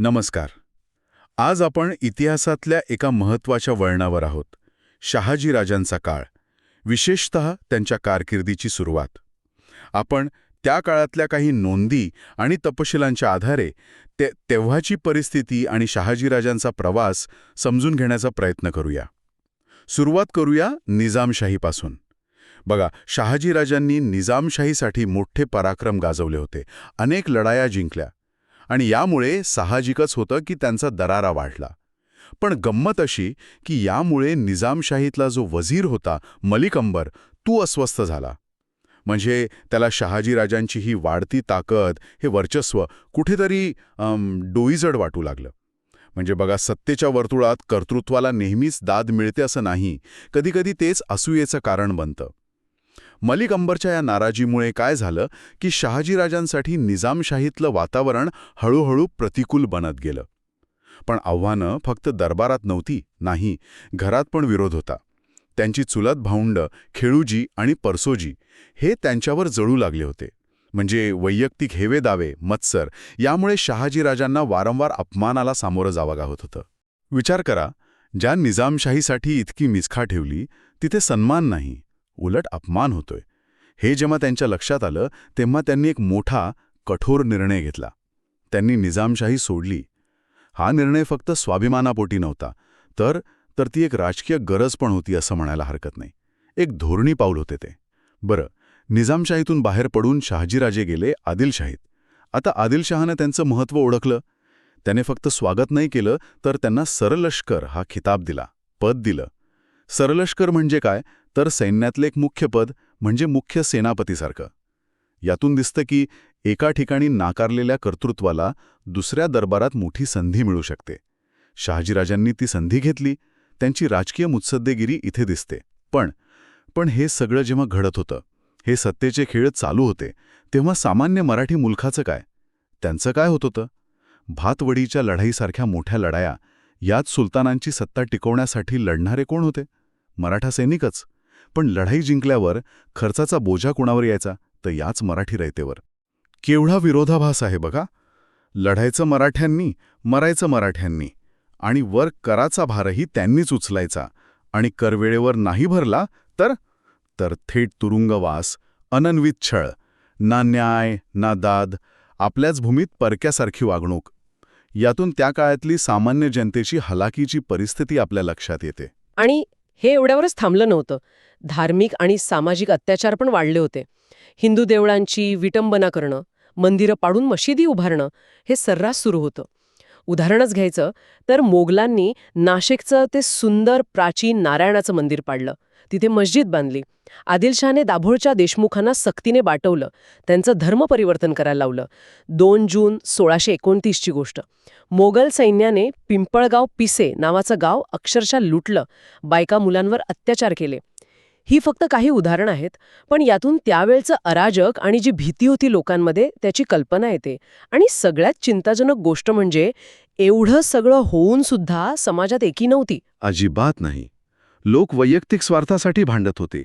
नमस्कार. आज आपण इतिहासातल्या एका महत्त्वाच्या वळणावर आहोत शहाजीराजांचा काळ विशेषत त्यांच्या कारकिर्दीची सुरुवात. आपण त्या काळातल्या काही नोंदी आणि तपशिलांच्या आधारे ते तेव्हाची परिस्थिती आणि शहाजीराजांचा प्रवास समजून घेण्याचा प्रयत्न करूया. सुरुवात करूया निजामशाहीपासून. बघा शहाजीराजांनी निजामशाहीसाठी मोठे पराक्रम गाजवले होते. अनेक लढाया जिंकल्या. आणि यामुळे साहजिकच होतं की त्यांचा दरारा वाढला. पण गंमत अशी की यामुळे निजामशाहीतला जो वजीर होता मलिक अंबर तू अस्वस्थ झाला. म्हणजे त्याला शहाजीराजांची ही वाढती ताकद हे वर्चस्व कुठेतरी डोईजड वाटू लागलं. म्हणजे बघा सत्तेच्या वर्तुळात कर्तृत्वाला नेहमीच दाद मिळते असं नाही. कधीकधी तेच असूयेचं कारण बनतं. मलिक अंबरच्या या नाराजीमुळे काय झालं की शहाजीराजांसाठी निजामशाहीतलं वातावरण हळूहळू प्रतिकूल बनत गेलं. पण आव्हानं फक्त दरबारात नव्हती नाही घरात पण विरोध होता. त्यांची चुलत भाऊंड खेळूजी आणि परसोजी हे त्यांच्यावर जळू लागले होते. म्हणजे वैयक्तिक हेवे दावे मत्सर यामुळे शहाजीराजांना वारंवार अपमानाला सामोरं जावं लागत होतं. विचार करा ज्या निजामशाहीसाठी इतकी मिसखा ठेवली तिथे सन्मान नाही. उलट अपमान होतोय. हे जेव्हा त्यांच्या लक्षात आलं तेव्हा त्यांनी एक मोठा कठोर निर्णय घेतला. त्यांनी निजामशाही सोडली. हा निर्णय फक्त स्वाभिमानापोटी नव्हता. तर तर ती एक राजकीय गरज पण होती असं म्हणायला हरकत नाही. एक धोरणी पाऊल होते ते. बरं निजामशाहीतून बाहेर पडून शहाजीराजे गेले आदिलशाहीत. आता आदिलशहानं त्यांचं महत्त्व ओळखलं. त्याने फक्त स्वागत नाही केलं तर त्यांना सरलष्कर हा खिताब दिला पद दिलं. सरलष्कर म्हणजे काय? तर सैन्यातले एक मुख्य पद म्हणजे मुख्य सेनापतीसारखं. यातून दिसतं की एका ठिकाणी नाकारलेल्या कर्तृत्वाला दुसऱ्या दरबारात मोठी संधी मिळू शकते. शहाजीराजांनी ती संधी घेतली त्यांची राजकीय मुत्सद्देगिरी इथे दिसते. पण पण हे सगळं जेव्हा घडत होतं हे सत्तेचे खेळ चालू होते तेव्हा सामान्य मराठी मुलखाचं काय? त्यांचं काय होत होतं? भातवडीच्या लढाईसारख्या मोठ्या लढाया यात सुलतानांची सत्ता टिकवण्यासाठी लढणारे कोण होते? मराठा सैनिकच. पण लढाई जिंकल्यावर खर्चाचा बोजा कुणावर यायचा? तर याच मराठी रयतेवर. केवढा विरोधाभास आहे बघा. लढायचं मराठ्यांनी मरायचं मराठ्यांनी. आणि वर कराचा भारही त्यांनीच उचलायचा. आणि करवेळेवर नाही भरला तर? तर थेट तुरुंगवास अनन्वित छळ. ना न्याय ना दाद आपल्याच भूमीत परक्यासारखी वागणूक. यातून त्या काळातली सामान्य जनतेची हलाकीची परिस्थिती आपल्या लक्षात येते. आणि हे एवढ्यावरच थांबलं नव्हतं. धार्मिक आणि सामाजिक अत्याचार पण वाढले होते. हिंदू देवळांची विटंबना करणं मंदिरं पाडून मशिदी उभारणं हे सर्रास सुरू होतं. उदाहरणच घ्यायचं तर मोगलांनी नाशिकचं ते सुंदर प्राचीन नारायणाचं मंदिर पाडलं. तिथे मस्जिद बांधली. आदिलशहाने दाभोळच्या देशमुखांना सक्तीने बाटवलं. त्यांचं धर्म परिवर्तन करायला लावलं. दोन जून सोळाशे एकोणतीसची गोष्ट. मोगल सैन्याने पिंपळगाव पिसे नावाचं गाव अक्षरशः लुटलं. बायका मुलांवर अत्याचार केले. ही फक्त काही उदाहरणं आहेत पण यातून त्यावेळचं अराजक आणि जी भीती होती लोकांमध्ये त्याची कल्पना येते. आणि सगळ्यात चिंताजनक गोष्ट म्हणजे एवढं सगळं होऊन सुद्धा समाजात एकी नव्हती. अजिबात नाही. लोक वैयक्तिक स्वार्थासाठी भांडत होते.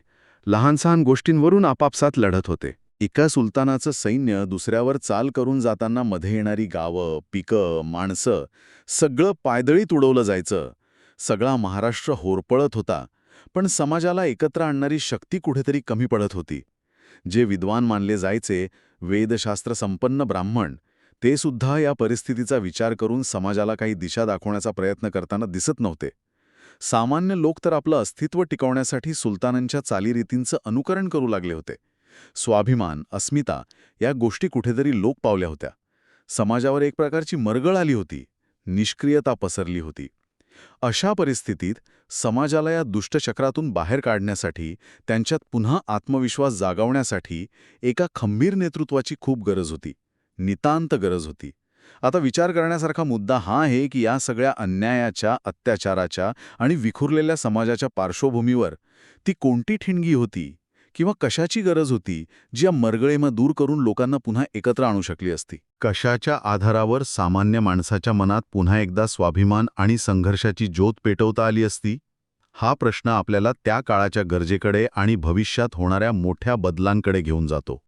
लहानसहान गोष्टींवरून आपापसात लढत होते. एका सुलतानाचं सैन्य दुसऱ्यावर चाल करून जाताना मध्ये येणारी गावं पिकं माणसं सगळं पायदळीत उडवलं जायचं. सगळा महाराष्ट्र होरपळत होता. पण समाजाला एकत्र आणणारी शक्ती कुठेतरी कमी पडत होती. जे विद्वान मानले जायचे वेदशास्त्र संपन्न ब्राह्मण ते सुद्धा या परिस्थितीचा विचार करून समाजाला काही दिशा दाखवण्याचा प्रयत्न करताना दिसत नव्हते. सामान्य लोक तर आपलं अस्तित्व टिकवण्यासाठी सुलतानांच्या चालीरीतींचं अनुकरण करू लागले होते. स्वाभिमान अस्मिता या गोष्टी कुठेतरी लोक पावल्या होत्या. समाजावर एक प्रकारची मरगळ आली होती. निष्क्रियता पसरली होती. अशा परिस्थितीत समाजाला या दुष्टचक्रातून बाहेर काढण्यासाठी त्यांच्यात पुन्हा आत्मविश्वास जागवण्यासाठी एका खंबीर नेतृत्वाची खूप गरज होती. नितांत गरज होती. आता विचार करण्यासारखा मुद्दा हा आहे की या सगळ्या अन्यायाच्या अत्याचाराच्या आणि विखुरलेल्या समाजाच्या पार्श्वभूमीवर ती कोणती ठिणगी होती किंवा कशाची गरज होती जी या मरगळेमा दूर करून लोकांना पुन्हा एकत्र आणू शकली असती? कशाच्या आधारावर सामान्य माणसाच्या मनात पुन्हा एकदा स्वाभिमान आणि संघर्षाची ज्योत पेटवता आली असती? हा प्रश्न आपल्याला त्या काळाच्या गरजेकडे आणि भविष्यात होणाऱ्या मोठ्या बदलांकडे घेऊन जातो.